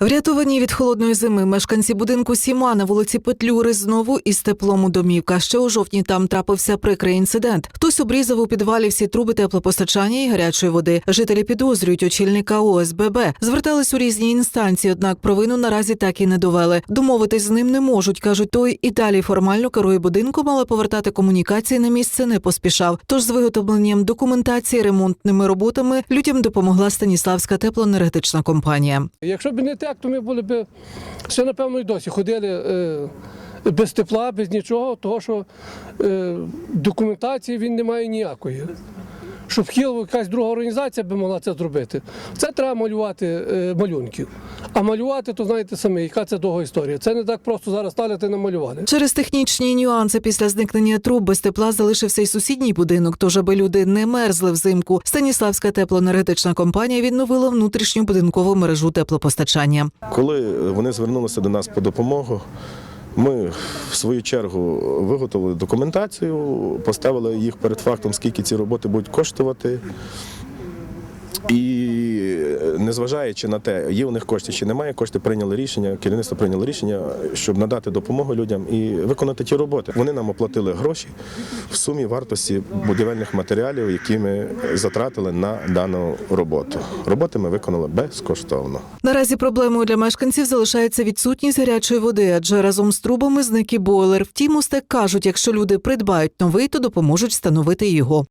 Врятовані від холодної зими мешканці будинку Сіма на вулиці Петлюри знову із теплом у домівках. Ще у жовтні там трапився прикрий інцидент. Хтось обрізав у підвалі всі труби теплопостачання і гарячої води. Жителі підозрюють очільника ОСББ. Звертались у різні інстанції, однак провину наразі так і не довели. Домовитись з ним не можуть, кажуть, той і далі формально керує будинком, але повертати комунікації на місце не поспішав. Тож з виготовленням документації, ремонтними роботами людям допомогла Станіславська теплоенергетична компанія. Якщо б не так, то ми були б ще, напевно, і досі ходили е, без тепла, без нічого, того що е, документації він не має ніякої. Щоб хіл якась друга організація би могла це зробити. Це треба малювати е, малюнків. А малювати, то знаєте самі, яка це довга історія. Це не так просто зараз ставити намалювали. Через технічні нюанси після зникнення труб без тепла залишився й сусідній будинок. Тож, аби люди не мерзли взимку, Станіславська теплоенергетична компанія відновила внутрішню будинкову мережу теплопостачання. Коли вони звернулися до нас по допомогу, ми в свою чергу виготовили документацію, поставили їх перед фактом, скільки ці роботи будуть коштувати. І незважаючи на те, є у них кошти чи немає коштів, прийняли рішення, керівництво прийняло рішення, щоб надати допомогу людям і виконати ті роботи. Вони нам оплатили гроші в сумі вартості будівельних матеріалів, які ми затратили на дану роботу. Роботи ми виконали безкоштовно. Наразі проблемою для мешканців залишається відсутність гарячої води, адже разом з трубами зник і бойлер. Втім, у кажуть, якщо люди придбають новий, то допоможуть встановити його.